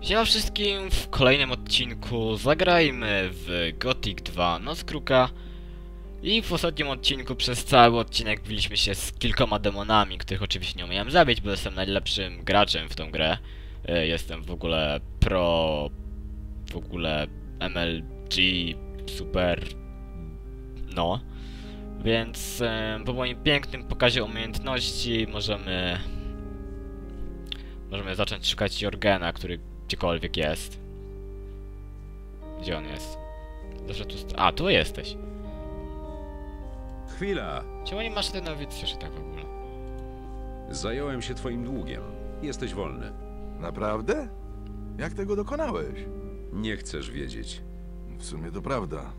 Siema wszystkim, w kolejnym odcinku zagrajmy w Gothic 2 Noc Kruka i w ostatnim odcinku przez cały odcinek biliśmy się z kilkoma demonami, których oczywiście nie umiałem zabić, bo jestem najlepszym graczem w tą grę. E, Jestem w ogóle pro... w ogóle MLG super... no. Więc e, po moim pięknym pokazie umiejętności możemy... Możemy zacząć szukać Jorgena, który gdziekolwiek jest. Gdzie on jest? Zawsze tu... A, tu jesteś. Chwila! Czemu nie masz ten nowicjuszy tak w ogóle? Zająłem się twoim długiem. Jesteś wolny. Naprawdę? Jak tego dokonałeś? Nie chcesz wiedzieć. W sumie to prawda.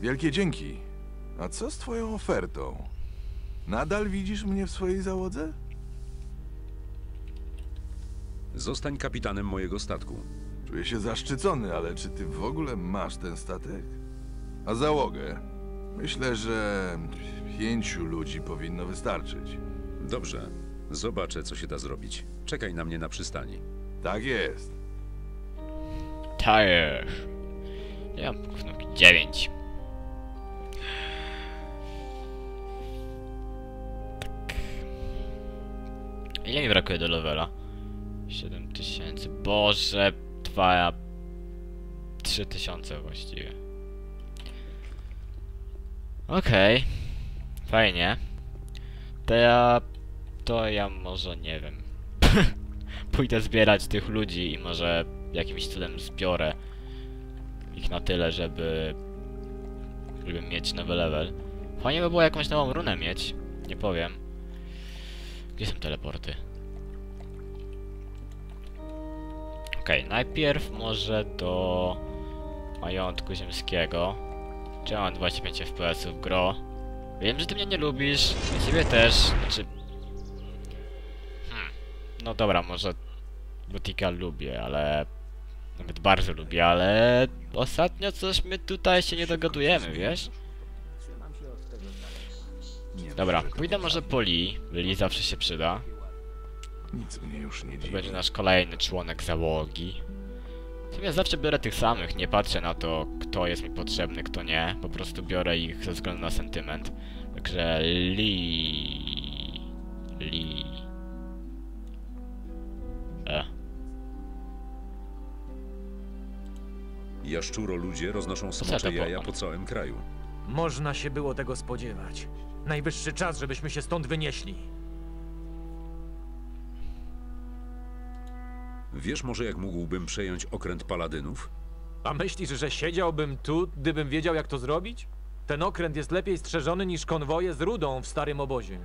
Wielkie dzięki. A co z twoją ofertą? Nadal widzisz mnie w swojej załodze? Zostań kapitanem mojego statku. Czuję się zaszczycony, ale czy ty w ogóle masz ten statek? A załogę? Myślę, że pięciu ludzi powinno wystarczyć. Dobrze. Zobaczę, co się da zrobić. Czekaj na mnie na przystani. Tak jest. Tire. Ja mam knuki 9. Tak. Ile mi brakuje do levela? 7000. Boże, 2... 3000 właściwie. Okej. Fajnie. To ja... To ja może nie wiem. Pójdę zbierać tych ludzi i może jakimś cudem zbiorę ich na tyle, żeby żeby mieć nowy level. Fajnie by było jakąś nową runę mieć, nie powiem. Gdzie są teleporty? Okej, najpierw może do majątku ziemskiego. Czy mam 25 FPS-ów, gro? Wiem, że ty mnie nie lubisz, ja ciebie też, znaczy... Hmm. No dobra, może Gotika lubię, ale... Nawet bardzo lubię, ale... Ostatnio coś my tutaj się nie dogadujemy, wiesz? Dobra, pójdę może po Lee. Lee zawsze się przyda. Nic mnie już nie To dziwi. będzie nasz kolejny członek załogi. W sumie zawsze biorę tych samych, nie patrzę na to, kto jest mi potrzebny, kto nie. Po prostu biorę ich ze względu na sentyment. Także Lee... Lee... E. Jaszczuro ludzie roznoszą smocze jaja po całym kraju. Można się było tego spodziewać. Najwyższy czas, żebyśmy się stąd wynieśli. Wiesz może, jak mógłbym przejąć okręt paladynów? A myślisz, że siedziałbym tu, gdybym wiedział, jak to zrobić? Ten okręt jest lepiej strzeżony niż konwoje z rudą w starym obozie.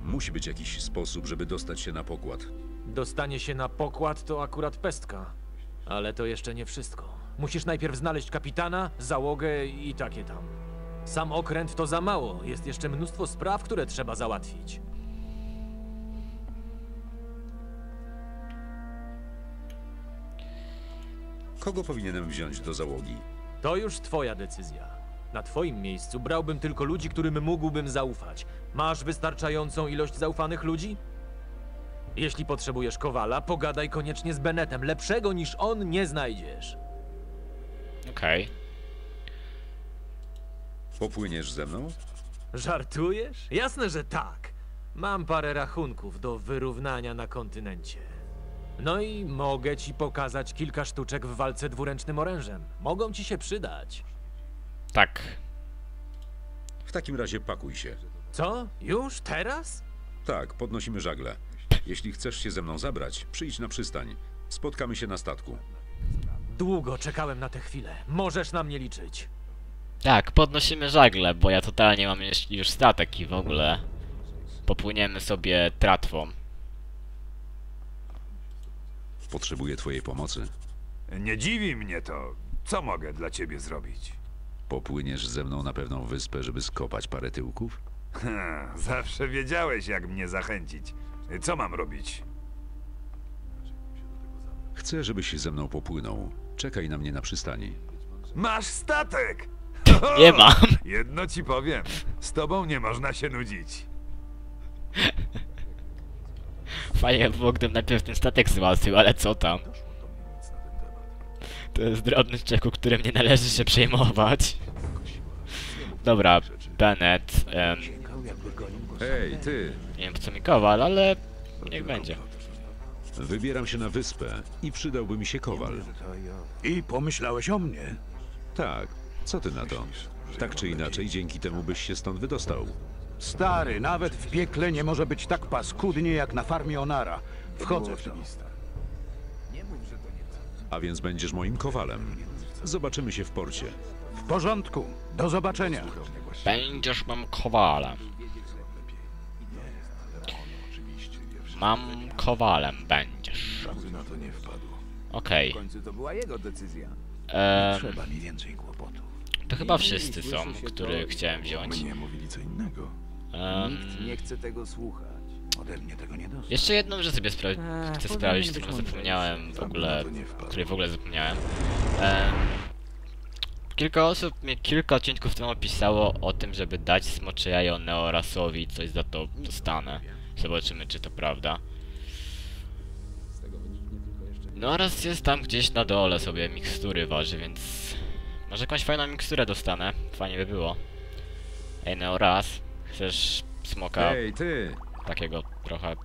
Musi być jakiś sposób, żeby dostać się na pokład. Dostanie się na pokład to akurat pestka. Ale to jeszcze nie wszystko. Musisz najpierw znaleźć kapitana, załogę i takie tam. Sam okręt to za mało. Jest jeszcze mnóstwo spraw, które trzeba załatwić. Kogo powinienem wziąć do załogi? To już twoja decyzja. Na twoim miejscu brałbym tylko ludzi, którym mógłbym zaufać. Masz wystarczającą ilość zaufanych ludzi? Jeśli potrzebujesz kowala, pogadaj koniecznie z Benetem. Lepszego niż on nie znajdziesz. Okej. Popłyniesz ze mną? Żartujesz? Jasne, że tak. Mam parę rachunków do wyrównania na kontynencie. No i mogę ci pokazać kilka sztuczek w walce dwuręcznym orężem. Mogą ci się przydać. Tak. W takim razie pakuj się. Co? Już? Teraz? Tak, podnosimy żagle. Jeśli chcesz się ze mną zabrać, przyjdź na przystań. Spotkamy się na statku. Długo czekałem na tę chwilę. Możesz na mnie liczyć. Tak, podnosimy żagle, bo ja totalnie mam już, statek i w ogóle popłyniemy sobie tratwą. Potrzebuję twojej pomocy. Nie dziwi mnie to. Co mogę dla ciebie zrobić? Popłyniesz ze mną na pewną wyspę, żeby skopać parę tyłków? Ha, zawsze wiedziałeś, jak mnie zachęcić. Co mam robić? Chcę, żebyś ze mną popłynął. Czekaj na mnie na przystani. Masz statek! Nie mam! Jedno ci powiem. Z tobą nie można się nudzić. Fajnie, bo gdybym najpierw ten statek załatwił, ale co tam? To jest drobny szczegół, którym nie należy się przejmować. Dobra, Bennett. em, Hej, ty! nie wiem co mi kowal, ale niech będzie. Wybieram się na wyspę i przydałby mi się kowal. I pomyślałeś o mnie? Tak, co ty na to? Tak czy inaczej, dzięki temu byś się stąd wydostał. Stary, nawet w piekle nie może być tak paskudnie jak na farmie Onara. Wchodzę w to. A więc będziesz moim kowalem. Zobaczymy się w porcie. W porządku. Do zobaczenia. Będziesz mam kowalem. Mam kowalem będziesz. Okej. końcu to była jego decyzja. em, Trzeba mi więcej kłopotów. To chyba wszyscy są, których chciałem wziąć. Em, Nikt nie chce tego słuchać. Ode mnie tego nie dostał. jeszcze jedną rzecz sobie spra Eee, chcę sprawdzić, którą mądry. zapomniałem w ogóle, której w ogóle zapomniałem. Em, kilka osób mnie kilka odcinków temu pisało o tym, żeby dać smocze jajo Neorasowi coś za to dostanę. Zobaczymy, czy to prawda. Neoras jest tam gdzieś na dole sobie mikstury waży, więc może jakąś fajną miksturę dostanę. Fajnie by było. Ej, Neoras, chcesz smoka Hej, ty! takiego trochę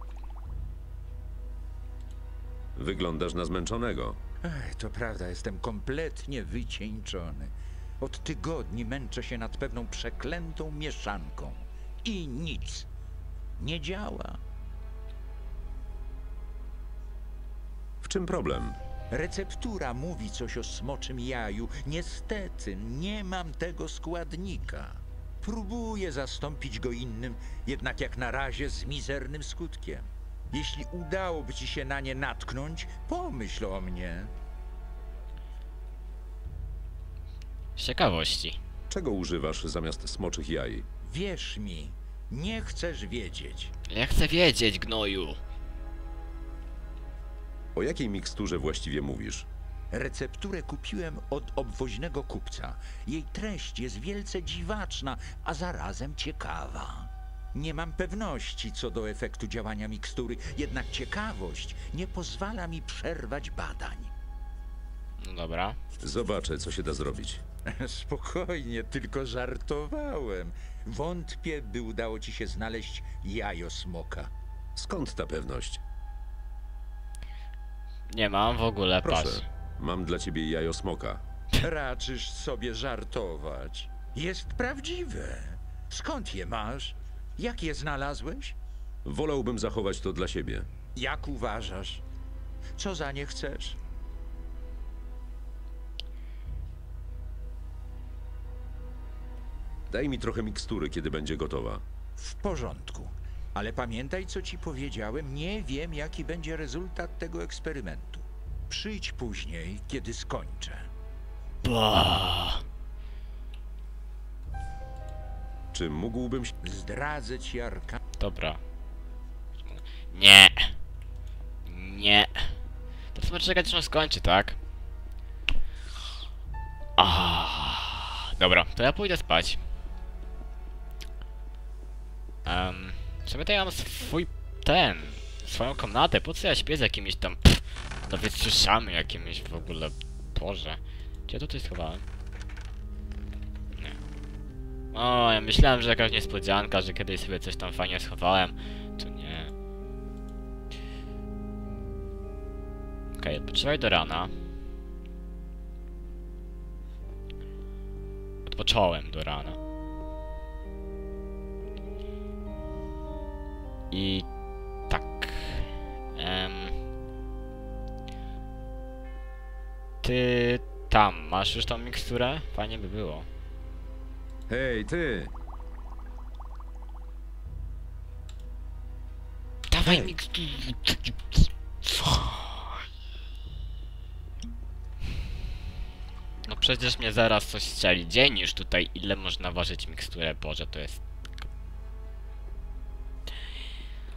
Wyglądasz na zmęczonego. Ech, to prawda, jestem kompletnie wycieńczony. Od tygodni męczę się nad pewną przeklętą mieszanką. I nic. Nie działa. W czym problem? Receptura mówi coś o smoczym jaju. Niestety, nie mam tego składnika. Próbuję zastąpić go innym, jednak jak na razie z mizernym skutkiem. Jeśli udałoby ci się na nie natknąć, pomyśl o mnie. z ciekawości. Czego używasz zamiast smoczych jaj? Wierz mi, nie chcesz wiedzieć. Ja chcę wiedzieć, gnoju. O jakiej miksturze właściwie mówisz? Recepturę kupiłem od obwoźnego kupca. Jej treść jest wielce dziwaczna, a zarazem ciekawa. Nie mam pewności co do efektu działania mikstury, jednak ciekawość nie pozwala mi przerwać badań. No dobra. Zobaczę, co się da zrobić. Spokojnie, tylko żartowałem. Wątpię, by udało ci się znaleźć jajo smoka. Skąd ta pewność? Nie mam w ogóle. Proszę, mam dla ciebie jajo smoka. Raczysz sobie żartować. Jest prawdziwe. Skąd je masz? Jak je znalazłeś? Wolałbym zachować to dla siebie. Jak uważasz? Co za nie chcesz? Daj mi trochę mikstury, kiedy będzie gotowa. W porządku. Ale pamiętaj, co ci powiedziałem. Nie wiem, jaki będzie rezultat tego eksperymentu. Przyjdź później, kiedy skończę. Bah. Czy mógłbym się... Zdradzę ci Arka. Dobra. Nie. Nie. To trzeba czekać, aż on skończy, tak? Ah. Dobra, to ja pójdę spać. Um, sumie to ja mam swój ten, swoją komnatę. Po co ja śpię z jakimiś tam pff, no wyciszamy jakimiś w ogóle. Boże. Gdzie ja tutaj schowałem? Nie. O, ja myślałem, że jakaś niespodzianka, że kiedyś sobie coś tam fajnie schowałem. To nie. Okej, odpoczywaj do rana. Odpocząłem do rana. I ty tam, masz już tą miksturę? Fajnie by było. Hej, ty! Dawaj miksturę. No przecież mnie zaraz coś strzeli. Dzień już tutaj, ile można ważyć miksturę? Boże, to jest...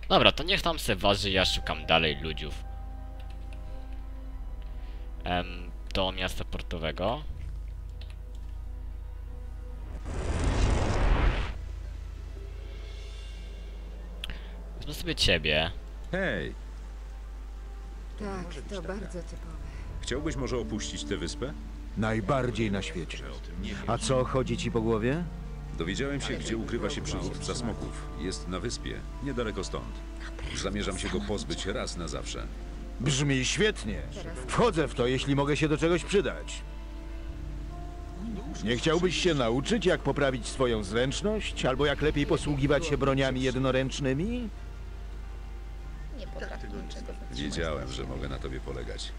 Dobra, to niech tam se waży, ja szukam dalej ludziów. Em, do miasta portowego. Wezmę sobie ciebie. Hej! Tak, to bardzo typowe. Chciałbyś może opuścić tę wyspę? Najbardziej na świecie. A co chodzi ci po głowie? Dowiedziałem się, gdzie ukrywa się przywódca smoków. Jest na wyspie, niedaleko stąd. Zamierzam się go pozbyć raz na zawsze. Brzmi świetnie. Wchodzę w to, jeśli mogę się do czegoś przydać. Nie chciałbyś się nauczyć, jak poprawić swoją zręczność? Albo jak lepiej posługiwać się broniami jednoręcznymi? Nie potrafię niczego Wiedziałem, że mogę na tobie polegać.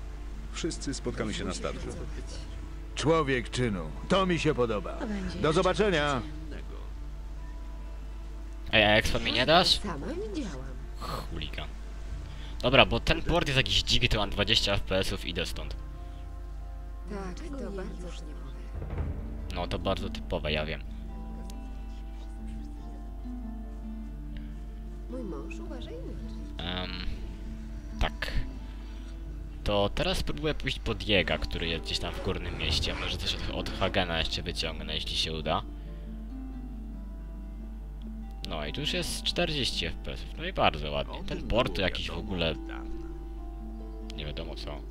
Wszyscy spotkamy się na statku. Człowiek czynu. To mi się podoba. Do zobaczenia. Ej, a mi nie dasz? Sama widziałam. Chuligan. Dobra, bo ten port jest jakiś dziki, to mam 20 FPS-ów, idę stąd. Tak, to bardzo. No to bardzo typowe, ja wiem. Mój mąż uważa inaczej. Em, tak. To teraz spróbuję pójść po Diega, który jest gdzieś tam w górnym mieście. Może coś od, od Hagena jeszcze wyciągnę, jeśli się uda. No i tu już jest 40 FPS. No i bardzo ładnie. Ten port to jakiś w ogóle... Nie wiadomo co.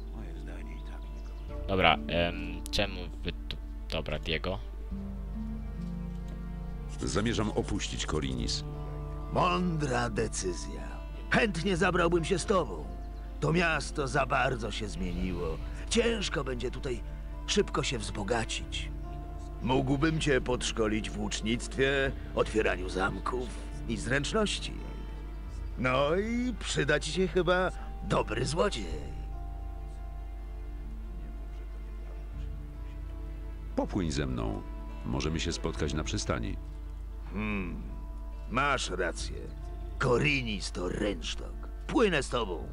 Dobra, em, czemu wy tu... Dobra, Diego. Zamierzam opuścić Korinis. Mądra decyzja. Chętnie zabrałbym się z tobą. To miasto za bardzo się zmieniło. Ciężko będzie tutaj szybko się wzbogacić. Mógłbym cię podszkolić w łucznictwie, otwieraniu zamków i zręczności. No i przyda ci się chyba dobry złodziej. Popłyń ze mną. Możemy się spotkać na przystani. Hmm, masz rację. Korinis to rynsztok. Płynę z tobą.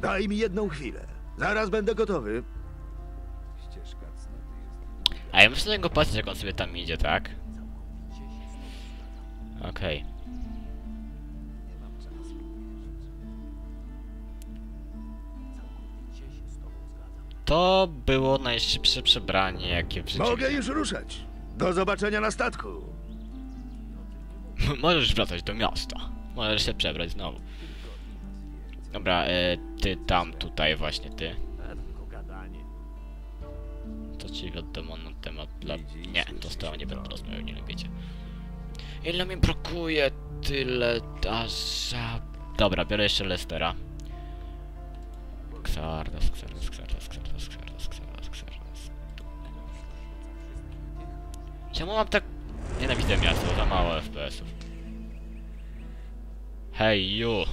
Daj mi jedną chwilę. Zaraz będę gotowy. A ja muszę na niego patrzeć, jak on sobie tam idzie, tak? Okej. To było najszybsze przebranie, jakie w życiu Mogę już ruszać. Do zobaczenia na statku. Możesz wracać do miasta. Możesz się przebrać znowu. Dobra, e, ty tam, tutaj właśnie, ty. To ci wiadomo na temat dla... Nie, to z tobą nie będę rozmawiał, nie lubicie. Ile mi brakuje? Tyle... a- Dobra, biorę jeszcze Lestera. Xardas, Xardas, Xardas, Xardas, Xardas, Xardas, Xardas. Czemu mam tak... Nienawidzę miasta, za mało FPS-ów. Hej, you!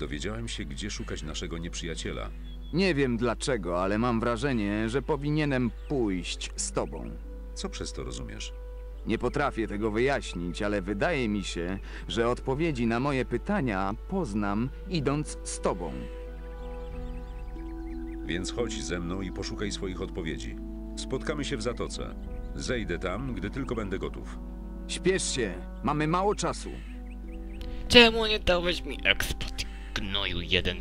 Dowiedziałem się, gdzie szukać naszego nieprzyjaciela. Nie wiem dlaczego, ale mam wrażenie, że powinienem pójść z tobą. Co przez to rozumiesz? Nie potrafię tego wyjaśnić, ale wydaje mi się, że odpowiedzi na moje pytania poznam idąc z tobą. Więc chodź ze mną i poszukaj swoich odpowiedzi. Spotkamy się w zatoce. Zejdę tam, gdy tylko będę gotów. Śpiesz się, mamy mało czasu. Czemu nie dałeś mi expo, ty gnoju jeden?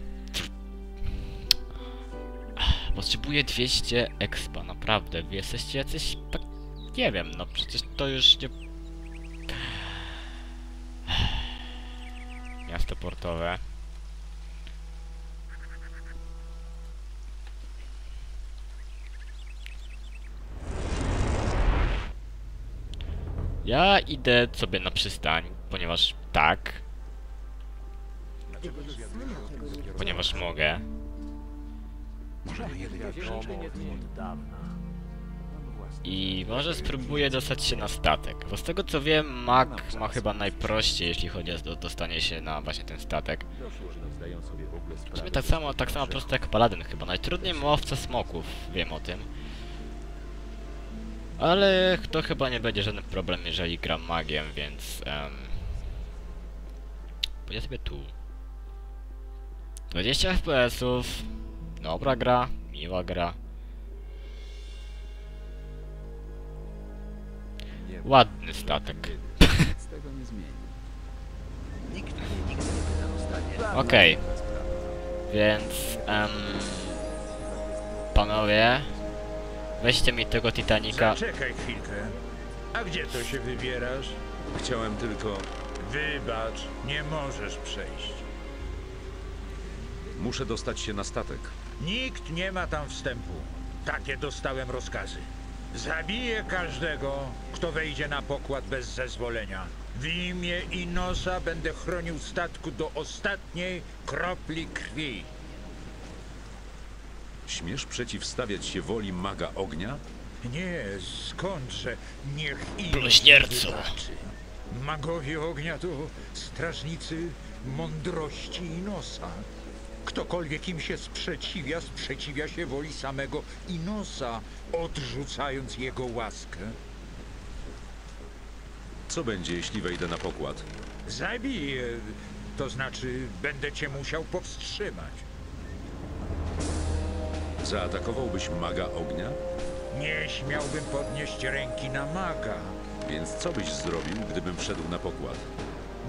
Potrzebuję 200 expa, naprawdę. Wy jesteście jacyś... tak... Nie wiem, no przecież to już nie... Miasto portowe. Ja idę sobie na przystań, ponieważ tak, ponieważ mogę. Dawna. I może spróbuję dostać się na statek. Bo z tego co wiem, Mag ma chyba najprościej, jeśli chodzi o do- dostanie się na właśnie ten statek. Sumie tak samo, tak samo prosto jak Paladyn chyba. Najtrudniej ma łowca smoków, wiem o tym. Ale to chyba nie będzie żaden problem, jeżeli gram magiem, więc... Um, pójdę sobie tu. 20 FPS-ów. Dobra gra, miła gra. Ładny statek. Okej. Więc... em, panowie... Weźcie mi tego Titanica. Zaczekaj chwilkę. A gdzie to się wybierasz? Chciałem tylko... Wybacz, nie możesz przejść. Muszę dostać się na statek. Nikt nie ma tam wstępu. Takie dostałem rozkazy. Zabiję każdego, kto wejdzie na pokład bez zezwolenia. W imię Inosa będę chronił statku do ostatniej kropli krwi. Śmiesz przeciwstawiać się woli maga ognia? Nie, skądże, niech Inos wybaczy. Magowie ognia to strażnicy mądrości Inosa. Ktokolwiek im się sprzeciwia, sprzeciwia się woli samego Inosa, odrzucając jego łaskę. Co będzie, jeśli wejdę na pokład? Zabiję, to znaczy będę cię musiał powstrzymać. Zaatakowałbyś maga ognia? Nie śmiałbym podnieść ręki na maga. Więc co byś zrobił, gdybym wszedł na pokład?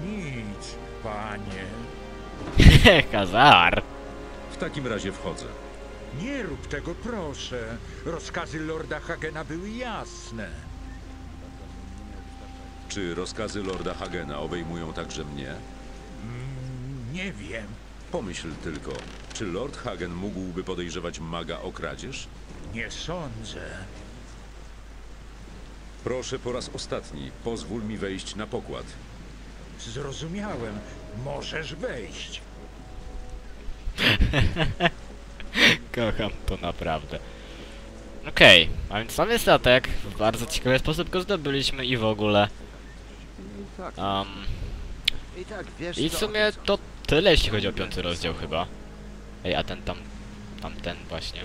Nic, panie. Hazard. W takim razie wchodzę. Nie rób tego, proszę. Rozkazy Lorda Hagena były jasne. Czy rozkazy Lorda Hagena obejmują także mnie? Mm, nie wiem. Pomyśl tylko, czy Lord Hagen mógłby podejrzewać maga o kradzież? Nie sądzę. Proszę po raz ostatni, pozwól mi wejść na pokład. Zrozumiałem. Możesz wejść. Kocham to naprawdę. Okej, a więc mamy statek. W bardzo ciekawy sposób go zdobyliśmy i w ogóle. Um, I tak, w sumie to tyle, jeśli chodzi o piąty rozdział chyba. Ej, a ten tam... Tamten właśnie.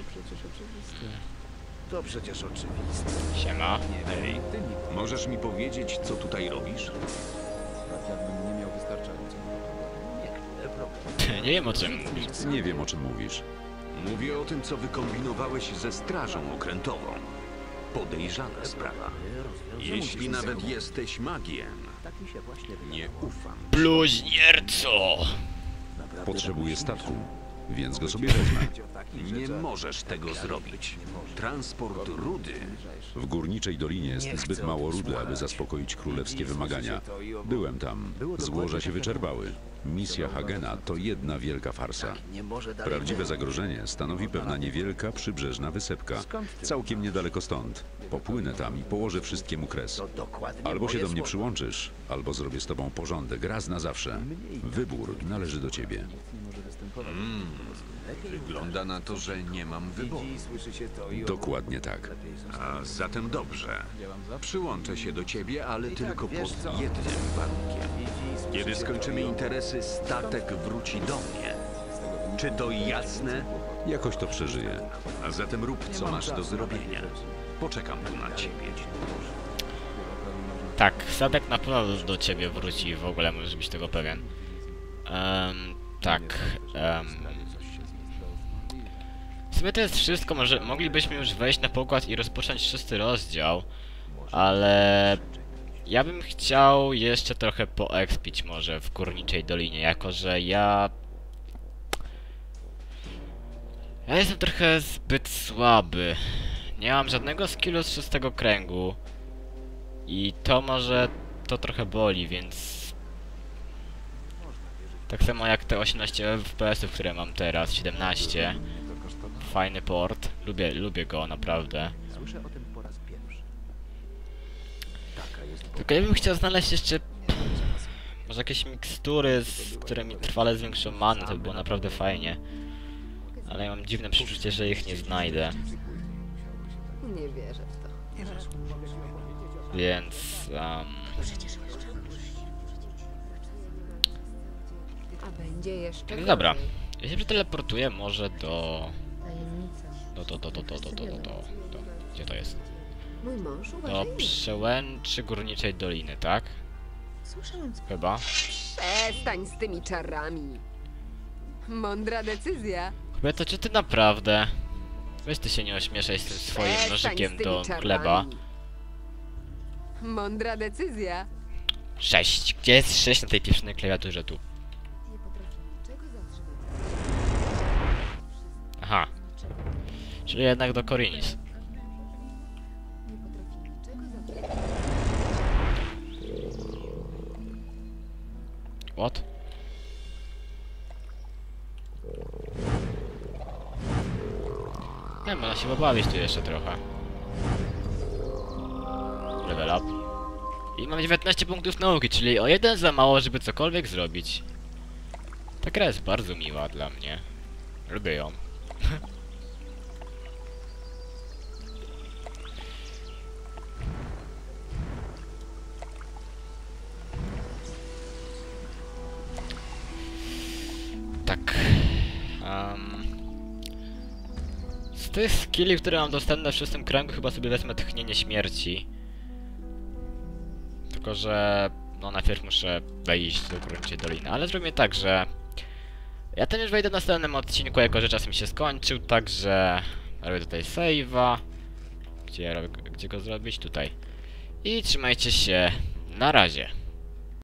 To przecież oczywiste. Siema. Hej, możesz mi powiedzieć, co tutaj robisz? Nie wiem o czym mówisz. Nie wiem, o czym mówisz. Mówię o tym, co wykombinowałeś ze strażą okrętową. Podejrzana sprawa. Jeśli nawet jesteś magiem, nie ufam. Bluźnierco! Potrzebuję statku, więc go sobie wezmę. Nie możesz tego zrobić. Transport rudy W górniczej dolinie jest zbyt mało rudy, aby zaspokoić królewskie wymagania. Byłem tam. Złoża się wyczerpały. Misja Hagena to jedna wielka farsa. Dalej Prawdziwe zagrożenie stanowi pewna niewielka przybrzeżna wysepka, całkiem niedaleko stąd. Popłynę tam i położę wszystkiemu kres. Albo się do mnie przyłączysz, albo zrobię z tobą porządek, raz na zawsze. Wybór należy do ciebie. Wygląda na to, że nie mam wyboru. Dokładnie tak. A zatem dobrze. Przyłączę się do ciebie, ale tylko wiesz pod jednym warunkiem. Kiedy skończymy interesy, statek wróci do mnie. Czy to jasne? Jakoś to przeżyję. A zatem rób, co masz do zrobienia. Poczekam tu na ciebie. Tak, statek na pewno do ciebie wróci w ogóle, możesz być tego pewien. Em, tak, em, Sumie to jest wszystko, może moglibyśmy już wejść na pokład i rozpocząć szósty rozdział, ale ja bym chciał jeszcze trochę poekspić może w Górniczej Dolinie, jako że ja... Ja jestem trochę zbyt słaby. Nie mam żadnego skillu z szóstego kręgu. I to może to trochę boli, więc... Tak samo jak te 18 FPS-ów, które mam teraz, 17. Fajny port. Lubię, lubię go naprawdę. Słyszę o tym po raz pierwszy. Taka jest Tylko ja bym chciał znaleźć jeszcze... Może jakieś mikstury, z którymi trwale zwiększą manę, to by było naprawdę fajnie. Ale ja mam dziwne przeczucie, że ich nie znajdę. Nie wierzę w to. Więc... Um, A będzie jeszcze... no dobra. Ja się przeteleportuję może do... Do, do, do, do, do, do, do, do, do, do. Gdzie to jest? Mój mąż Do przełęczy Górniczej Doliny, tak? Słyszałem co... Chyba. Przestań z tymi czarami. Mądra decyzja. Chyba to czy ty naprawdę? Weź ty się nie ośmieszaj z tym swoim Przestań nożykiem do czarami. chleba. Mądra decyzja. Sześć. Gdzie jest sześć na tej pieprzonej klawiaturze tu? Aha. Czyli jednak do Korinis. What? Nie, można się pobawić tu jeszcze trochę. Level up. I mam 19 punktów nauki, czyli o jeden za mało, żeby cokolwiek zrobić. Ta gra jest bardzo miła dla mnie. Lubię ją. tych skilli, które mam dostępne w szóstym kręgu, chyba sobie wezmę tchnienie śmierci. Tylko, że no najpierw muszę wejść do gruncie doliny, ale zrobię tak, że ja ten już wejdę w następnym odcinku, jako że czas mi się skończył, także robię tutaj save'a. Gdzie, gdzie go zrobić? Tutaj. I trzymajcie się. Na razie.